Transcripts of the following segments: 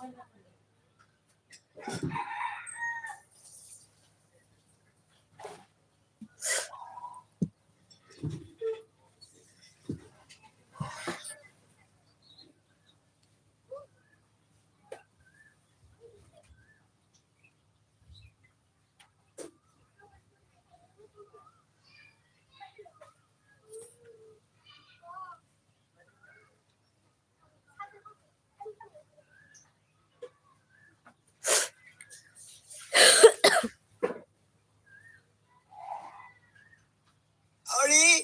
Hola.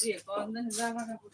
姐夫那你在外面不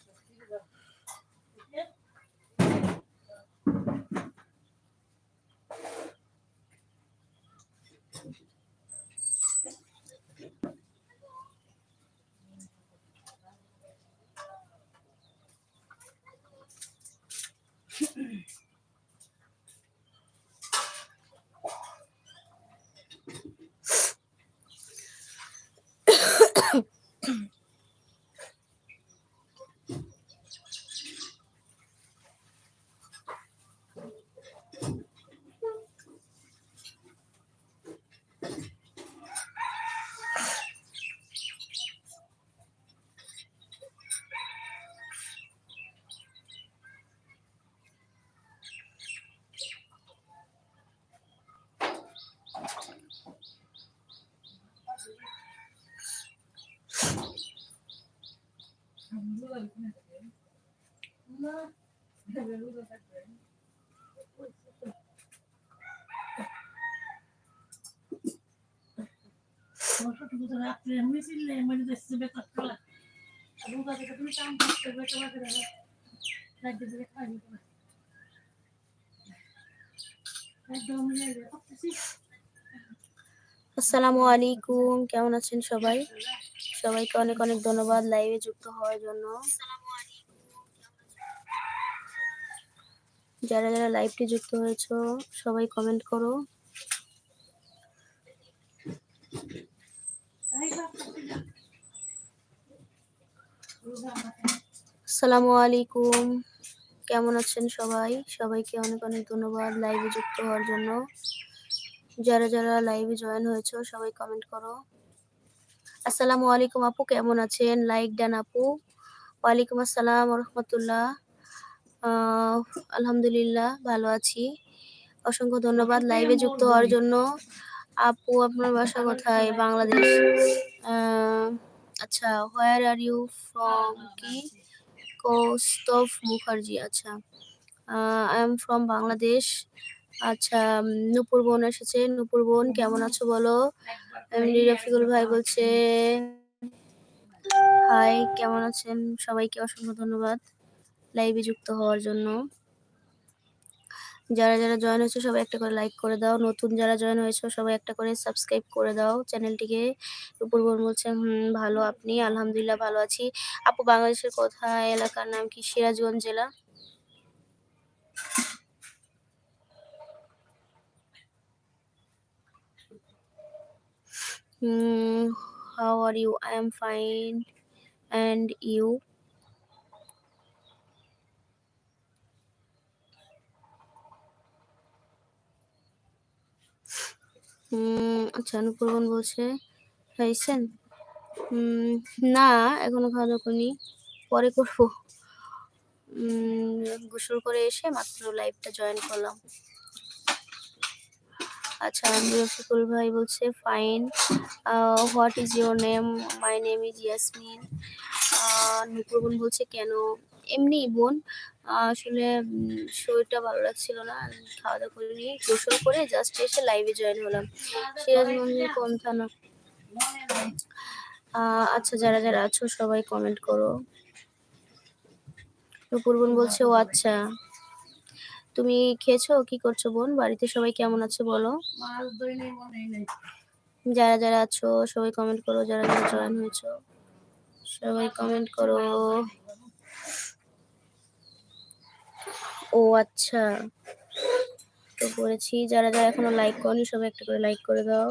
রাত্রে এমনি ছিলে মানে দেখছি বেকার খেলা এবং তাদেরকে তুমি কাম করতে বেকার থেকে তোমার একদম আসসালামু আলাইকুম। কেমন আছেন সবাই? সবাইকে অনেক অনেক ধন্যবাদ লাইভে যুক্ত হওয়ার জন্য। যারা যারা লাইভটি যুক্ত হয়েছো সবাই কমেন্ট করো। আসসালামু আলাইকুম। কেমন আছেন সবাই? সবাইকে অনেক অনেক ধন্যবাদ লাইভে যুক্ত হওয়ার জন্য। যারা যারা লাইভে জয়েন হয়েছো, সবাই কমেন্ট করো। আসসালামু আলাইকুম আপু, কেমন আছেন? লাইক দেন আপু। ওয়ালাইকুম আসসালাম রহমতুল্লাহ আলহামদুলিল্লাহ, ভালো আছি। অসংখ্য ধন্যবাদ লাইভে যুক্ত হওয়ার জন্য। আপু, আপনার বাসা কোথায়? বাংলাদেশ। আচ্ছা হোয়ার আর ইউ ফ্রম কি? কৌস্তভ মুখার্জি আচ্ছা। I am from Bangladesh. আচ্ছা নূপুর বোন এসেছে। নূপুর বোন, কেমন আছো বলো? এমনি রফিকুল ভাই বলছে, হাই, কেমন আছেন? সবাইকে অসংখ্য ধন্যবাদ লাইভে যুক্ত হওয়ার জন্য। যারা যারা জয়েন হয়েছে, সবাই একটা করে লাইক করে দাও। নতুন যারা জয়েন হয়েছে, সবাই একটা করে সাবস্ক্রাইব করে দাও চ্যানেলটিকে। উপর বোন বলছে, হুম, ভালো আপনি, আলহামদুলিল্লাহ ভালো আছি। আপু, বাংলাদেশের কোথায়? এলাকার নাম কি? সিরাজগঞ্জ জেলা। Hmm, how are you? I am fine. And you? হুম আচ্ছা অনুপূরবন বলছে খাইছেন না এখনও খাওয়া দাওয়া পরে করব উম, গোসল করে এসে মাত্র লাইভটা জয়েন করলাম আচ্ছা আমি রফিকুল ভাই বলছে fine what is your name my name is Yasmin Nupur বোন বলছে কেন? এমনি বোন আসলে শরীরটা ভালো লাগছিল না খাওয়া দাওয়া করিনি গোসল করে জাস্ট এসে লাইভে জয়েন হলাম। সিরাজগঞ্জের কোন থানা আহ, আচ্ছা যারা যারা আছো সবাই কমেন্ট করো। নুপুর বোন বলছে ও আচ্ছা। তুমি খেয়েছো? কি করছ বোন? বাড়িতে সবাই কেমন আছে বলো? যারা যারা আছো, সবাই কমেন্ট করো। যারা যারা জয়েন হয়েছো, সবাই কমেন্ট করো। ও আচ্ছা। তো করেছি যারা যারা এখনও লাইক করনি, সবাই একটা করে লাইক করে দাও।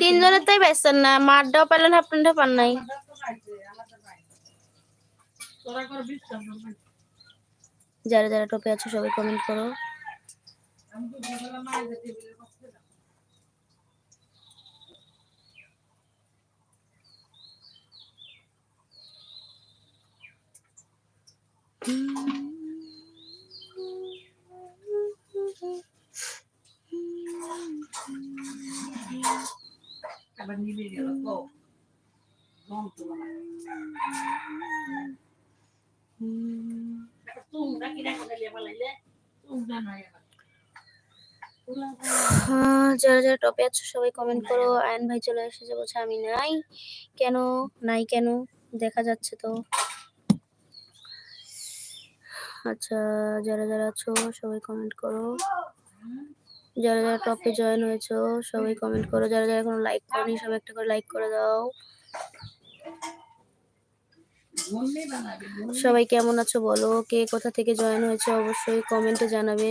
তিনজনের তাই পাইছেন না মারটাও পাইলেন হাফ পান নাই। যারা যারা টপে আছো, সবাই কমেন্ট করো। আমি তো বললাম মাছ দিতে বলে বসতে দাও আবার নিবে গেল তো তোমরা কি যারা যারা টপে আছো সবাই কমেন্ট করো। আয়ন ভাই চলে এসেছে বলছে, আমি নাই। কেন? নাই কেন? দেখা যাচ্ছে তো। আচ্ছা যারা যারা আছো সবাই কমেন্ট করো। যারা যারা টপে জয়েন হয়েছো, সবাই কমেন্ট করো। যারা যারা এখনও লাইক করনি, সবাই একটা করে লাইক করে দাও। সবাই কেমন আছো বলো? কে কোথা থেকে জয়েন হয়েছে অবশ্যই কমেন্টে জানাবে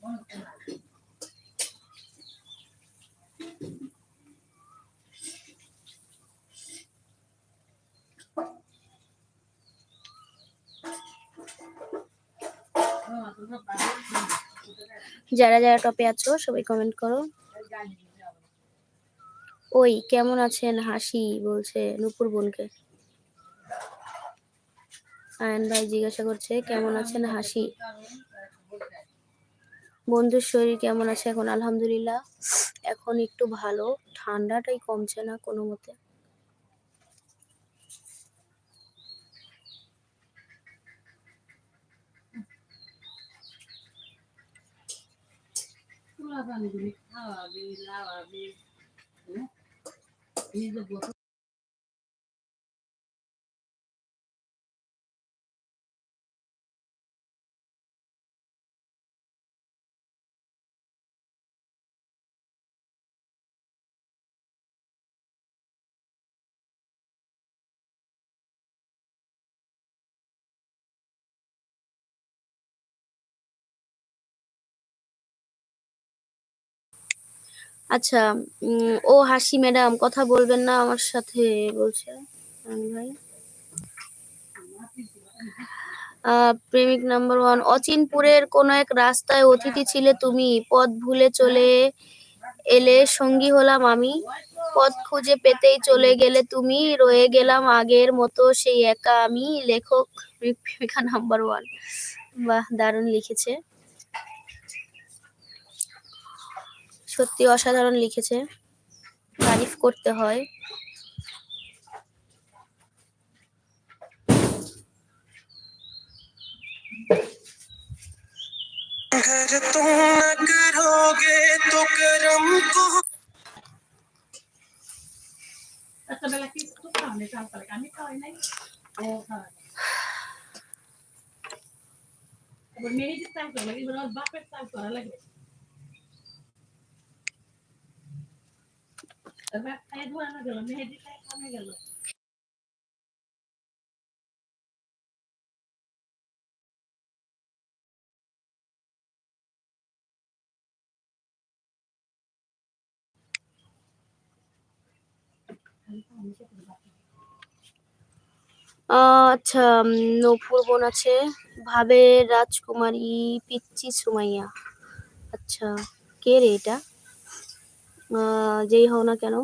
মনে হচ্ছে না ও, তোমরা পারবে না। যারা যারা টপে আছো, সবাই কমেন্ট করো। ওই, কেমন আছেন? হাসি বলছে নুপুর বোনকে। আয়ন ভাই জিজ্ঞাসা করছে, কেমন আছেন? হাসি। বন্ধুর শরীর কেমন আছে এখন? আলহামদুলিল্লাহ। এখন একটু ভালো, ঠান্ডাটাই কমছে না কোনো মতে। খাওয়াবি লাওয়াবি? নিজে আচ্ছা ও হাসি ম্যাডাম, কথা বলবেন না আমার সাথে, বলছে প্রেমিক নাম্বার ওয়ান, অচিনপুরের কোন এক রাস্তায় অতিথি ছিলে তুমি? পথ ভুলে চলে এলে সঙ্গী হলাম আমি। পথ খুঁজে পেতেই চলে গেলে তুমি। রয়ে গেলাম আগের মতো সেই একা আমি। লেখক প্রেমিকা নাম্বার ওয়ান। বাহ, দারুণ লিখেছে। সত্যি অসাধারণ লিখেছে। তারিফ করতে হয়। মেয়ে যে চাল বাপের চাল করা লাগে আচ্ছা নূপুর বোন আছে। ভাবে রাজকুমারী পিচ্ছি সুমাইয়া। আচ্ছা কে রে এটা? যেই হও না কেন?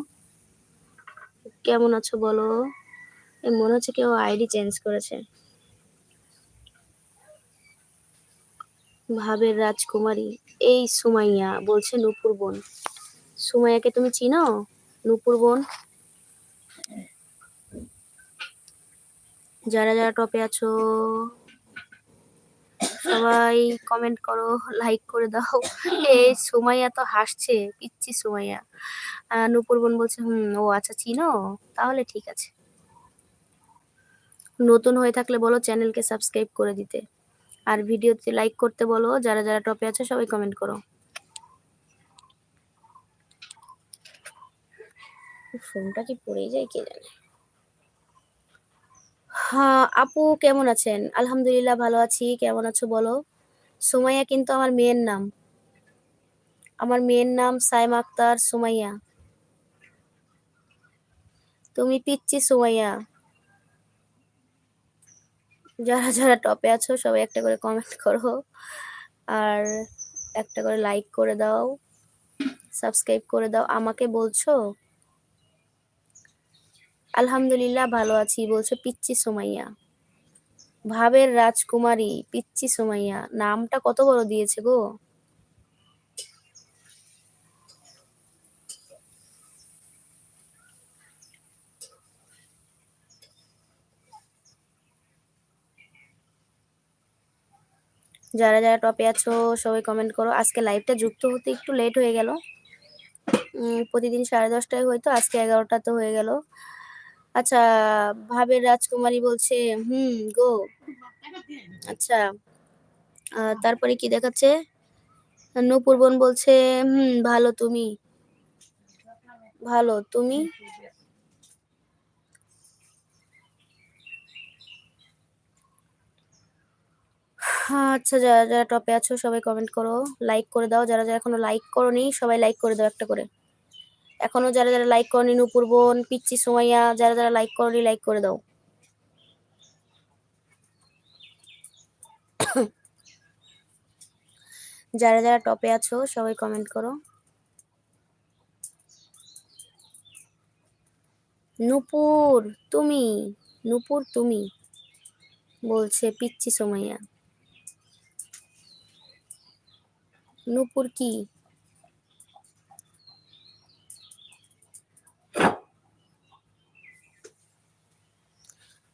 কেমন আছো বলো? মনে হচ্ছে কেউ আইডি চেঞ্জ করেছে। ভাবের রাজকুমারী, এই সুমাইয়া, বলছে নুপুর বোন। সুমাইয়াকে তুমি চিনো? নুপুর বোন? যারা যারা টপে আছো সবাই কমেন্ট করো লাইক করে দাও। এই সুমাইয়া তো হাসছে পিচ্ছি সুমাইয়া। নুপুর বোন বলছে, হুম, ও আচ্ছা চিনো? তাহলে ঠিক আছে। নতুন হয়ে থাকলে বলো চ্যানেলকে সাবস্ক্রাইব করে দিতে। আর ভিডিওতে লাইক করতে বলো, যারা যারা টপে আছে, সবাই কমেন্ট করো। ফোনটা কি পড়েই যায় কে জানে? হ্যাঁ আপু কেমন আছেন? আলহামদুলিল্লাহ ভালো আছি। কেমন আছো বলো? সুমাইয়া কিন্তু আমার মেয়ের নাম। আমার মেয়ের নাম সাইমা আক্তার সুমাইয়া। তুমি পিচ্ছি সুমাইয়া। যারা যারা টপে আছো, সবাই একটা করে কমেন্ট করো। আর একটা করে লাইক করে দাও। সাবস্ক্রাইব করে দাও। আমাকে বলছো? আলহামদুলিল্লাহ ভালো আছি, বলছে পিচ্ছি সুমাইয়া। ভাবের রাজকুমারী পিচ্ছি সুমাইয়া, নামটা কত বড় দিয়েছে গো? যারা যারা টপে আছো, সবাই কমেন্ট করো। আজকে লাইভটা যুক্ত হতে একটু লেট হয়ে গেল। প্রতিদিন সাড়ে দশটায় হয়তো, আজকে এগারোটা তো হয়ে গেল। আচ্ছা ভাবের রাজকুমারী বলছে, হুম, গো। আচ্ছা তারপরে কি দেখাচ্ছে? নূপুর বোন বলছে, হুম, ভালো তুমি। ভালো, তুমি? আচ্ছা যারা যারা টপে আছো, সবাই কমেন্ট করো লাইক করে দাও। যারা যারা এখনও লাইক করোনি, সবাই লাইক করে দাও একটা করে। এখনও যারা যারা লাইক করনি নূপুর বোন পিচ্ছি সুমাইয়া, যারা যারা লাইক করনি লাইক করে দাও। যারা যারা টপে আছো, সবাই কমেন্ট করো। নূপুর, তুমি নূপুর, তুমি, বলছে পিচ্ছি সুমাইয়া। নূপুর কি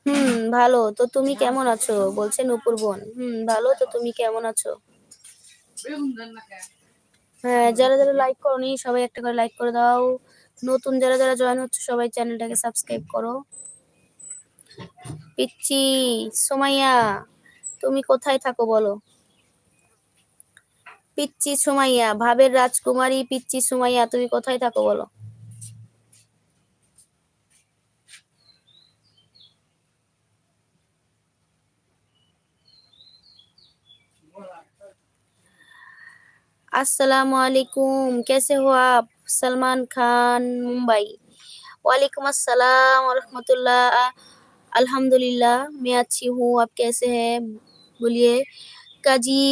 হুম ভালো। তো তুমি কেমন আছো? বলছে নূপুর বোন। হুম ভালো তো তুমি কেমন আছো? হ্যাঁ যারা যারা লাইক করনি সবাই একটা করে লাইক করে দাও। নতুন যারা যারা জয়েন হচ্ছে সবাই চ্যানেলটাকে সাবস্ক্রাইব করো। পিচ্ছি সোমাইয়া তুমি কোথায় থাকো বলো? পিচ্ছি সুমাইয়া ভাবের রাজকুমারী পিচ্ছি সুমাইয়া তুমি কোথায় থাকো বলো? अस्सलाम वालेकुम कैसे हो आप सलमान खान मुंबई वालेकुम अस्सलाम रहमतुल्लाह अल्हम्दुलिल्लाह मैं अच्छी हूँ आप कैसे हैं बोलिए কাজী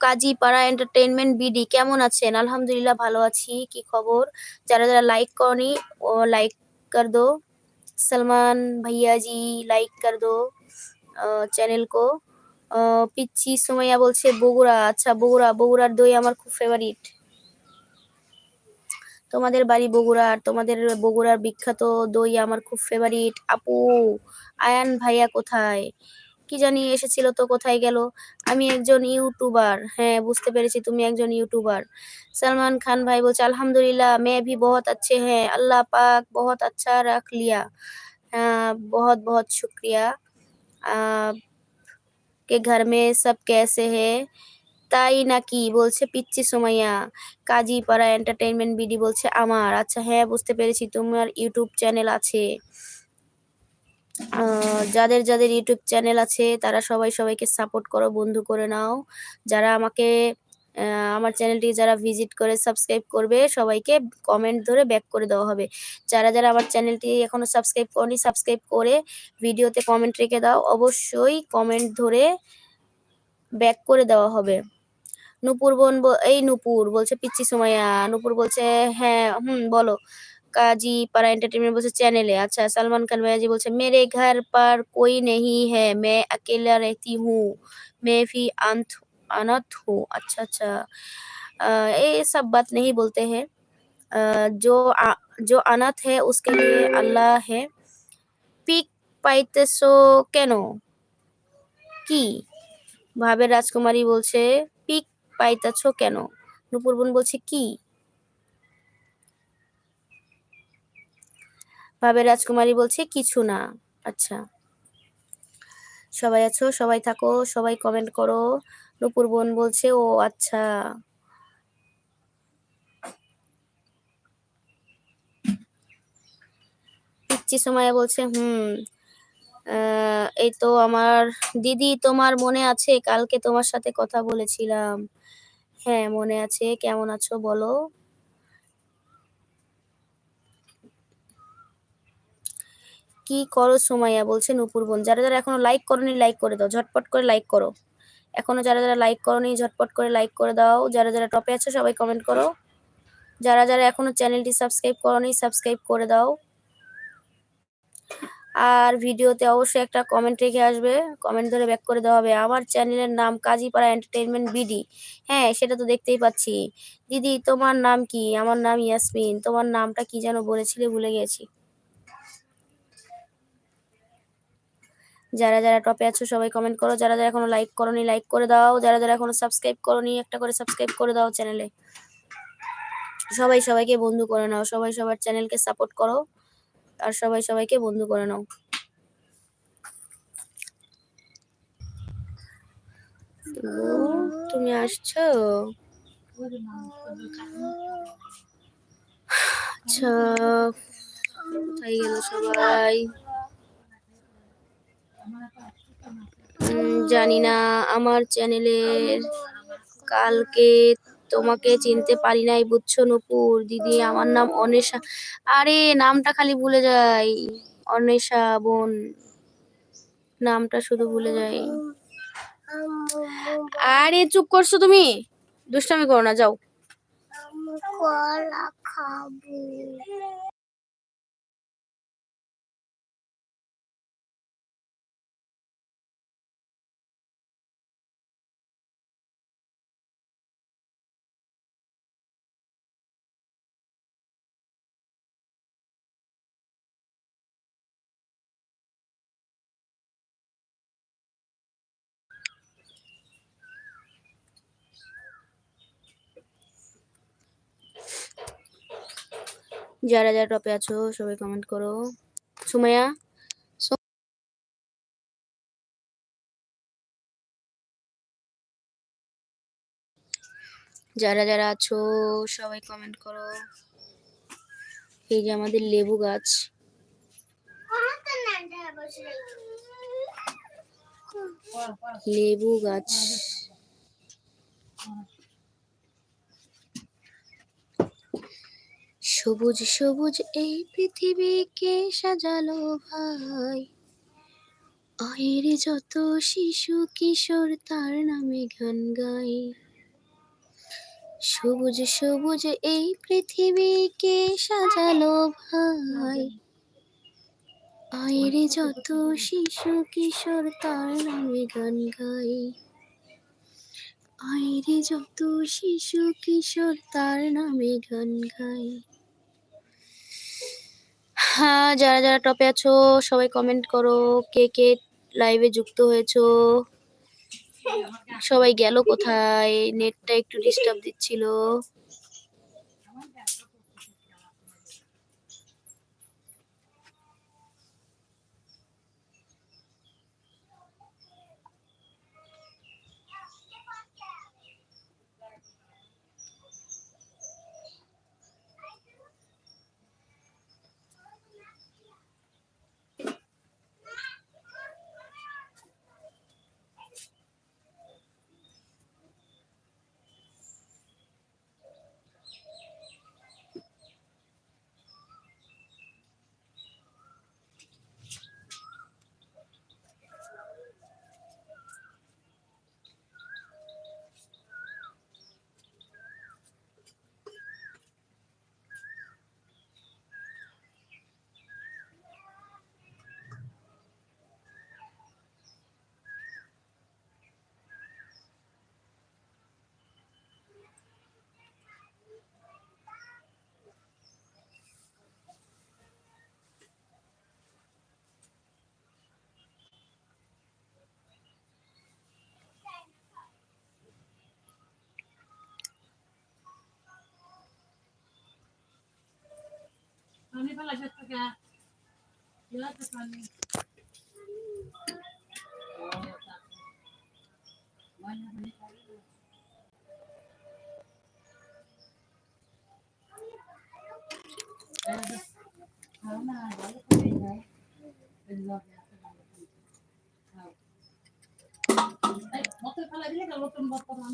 কাজী পাড়া এন্টারটেইনমেন্ট বিডি কেমন আছেন আলহামদুলিল্লাহ ভালো আছি কি খবর যারা যারা লাইক করনি ও লাইক कर दो सलमान भैया जी लाइक कर दो চ্যানেল কো আহ, পিচ্ছি সুমাইয়া বলছে, বগুড়া আচ্ছা বগুড়া, বগুড়ার দই আমার খুব ফেভারিট তোমাদের বাড়ি বগুড়ার তোমাদের বগুড়ার বিখ্যাত দই আমার খুব ফেভারিট আপু, আয়ান ভাইয়া কোথায়? কি জানি এসেছিল তো কোথায় গেল। আমি একজন ইউটিউবার হ্যাঁ বুঝতে পেরেছি, তুমি একজন ইউটিউবার সালমান খান ভাই বলছে, আলহামদুলিল্লাহ মেয়ে ভি বহুত আচ্ছে। হ্যাঁ আল্লাহ পাক, বহুত আচ্ছা রাখ লিয়া। হ্যাঁ, बहुत बहुत শুক্রিয়া। কে ঘর মে সব কেসে হে তাই নাকি? বলছে, পিচ্ছি সোমাইয়া, কাজী পাড়া এন্টারটেনমেন্ট বিডি বলছে, আমার। আচ্ছা হ্যাঁ বুঝতে পেরেছি, তোমার ইউটিউব চ্যানেল আছে। যাদের যাদের ইউটিউব চ্যানেল আছে, তারা সবাই সবাইকে সাপোর্ট করো, বন্ধু করে নাও। যারা আমাকে আমার চ্যানেলটি যারা ভিজিট করে সাবস্ক্রাইব করবে, সবাইকে কমেন্ট ধরে ব্যাক করে দেওয়া হবে। যারা যারা আমার চ্যানেলটি এখনও সাবস্ক্রাইব করনি সাবস্ক্রাইব করে ভিডিওতে কমেন্ট রেখে দাও। অবশ্যই কমেন্ট ধরে ব্যাক করে দেওয়া হবে। নূপুর বোন এই নূপুর বলছে, পিচ্ছি সময়া নূপুর বলছে হ্যাঁ হুম, বলো। কাজী পারা এন্টারটেনমেন্ট বলছে চ্যানেলে আচ্ছা সালমান খান ভাইয়াজি বলছে, মেরে ঘর পার কই নেই হ্যাঁ মে আকেলা রেতি হুঁ। মে ফি আন্থ अनाथ हूँ अच्छा अच्छा अ, ये सब बात नहीं बोलते हैं अ, जो आ, जो अनाथ है उसके लिए अल्लाह है পিক পাইতেছো কেন কি ভাবে রাজকুমারী বলছে পিক পাইতেছো কেন নুপুর বোন বলছে কি ভাবে রাজকুমারী বলছে কিছু না আচ্ছা সবাই আছো সবাই থাকো সবাই কমেন্ট করো নুপুর বোন বলছে, ও আচ্ছা। পিচ্ছি সময়া বলছে, হুম এই তো আমার দিদি তোমার মনে আছে? কালকে তোমার সাথে কথা বলেছিলাম। হ্যাঁ মনে আছে। কেমন আছো বলো? কি করো সুমাইয়া? বলছে নুপুর বোন। যারা যারা এখনও লাইক করোনি লাইক করে দাও। ঝটপট করে লাইক করো। এখনও যারা যারা লাইক করোনি, ঝটপট করে লাইক করে দাও। যারা যারা টপে আছো, সবাই কমেন্ট করো। যারা যারা এখনও চ্যানেলটি সাবস্ক্রাইব করোনি সাবস্ক্রাইব করে দাও। আর ভিডিওতে অবশ্যই একটা কমেন্ট রেখে আসবে। কমেন্ট ধরে ব্যাক করে দেওয়া হবে। আমার চ্যানেলের নাম কাজীপাড়া এন্টারটেইনমেন্ট বিডি হ্যাঁ সেটা তো দেখতেই পাচ্ছি। দিদি, তোমার নাম কি? আমার নাম ইয়াসমিন। তোমার নামটা কি যেন বলেছিলে, ভুলে গেছি। যারা যারা টপে আছো সবাই কমেন্ট করো। যারা যারা এখনও লাইক করোনি লাইক করে দাও। যারা যারা এখনও সাবস্ক্রাইব করোনি, একটা করে সাবস্ক্রাইব করে দাও চ্যানেলে সবাই সবাইকে বন্ধু করে নাও। সবাই সবার চ্যানেলকে সাপোর্ট করো। আর সবাই সবাইকে বন্ধু করে নাও। তুমি আসছো? আচ্ছা গেল সবাই? জানি না, আমার চ্যানেলের কালকে তোমাকে চিনতে পারি নাই বুঝছ নুপুর। দিদি, আমার নাম অনেশা। আরে, নামটা খালি ভুলে যাই। অনেশা বোন, নামটা শুধু ভুলে যাই। আরে, চুপ করছ তুমি? দুষ্টামি করো না, যাও। খাব। যারা যারা টপে আছো, সবাই কমেন্ট করো। সুমাইয়া? যারা যারা আছো, সবাই কমেন্ট করো। এই যে আমাদের লেবু গাছ। লেবু গাছ। সবুজ সবুজ এই পৃথিবীকে সাজালো ভাই। আয়ের যত শিশু কিশোর, তার নামে গান গাই। সবুজ সবুজ এই পৃথিবীকে সাজালো ভাই। আয়ের যত শিশু কিশোর, তার নামে গান গাই। আয়ের যত শিশু কিশোর, তার নামে গান গাই। হ্যাঁ যারা যারা টপে আছো, সবাই কমেন্ট করো, কে কে লাইভে যুক্ত হয়েছো। সবাই গেল কোথায়? নেটটা একটু ডিস্টার্ব দিচ্ছিল। ফেলা যেতে গা যেতে পানি মতো ফেলা দিলে নতুন বর্তমান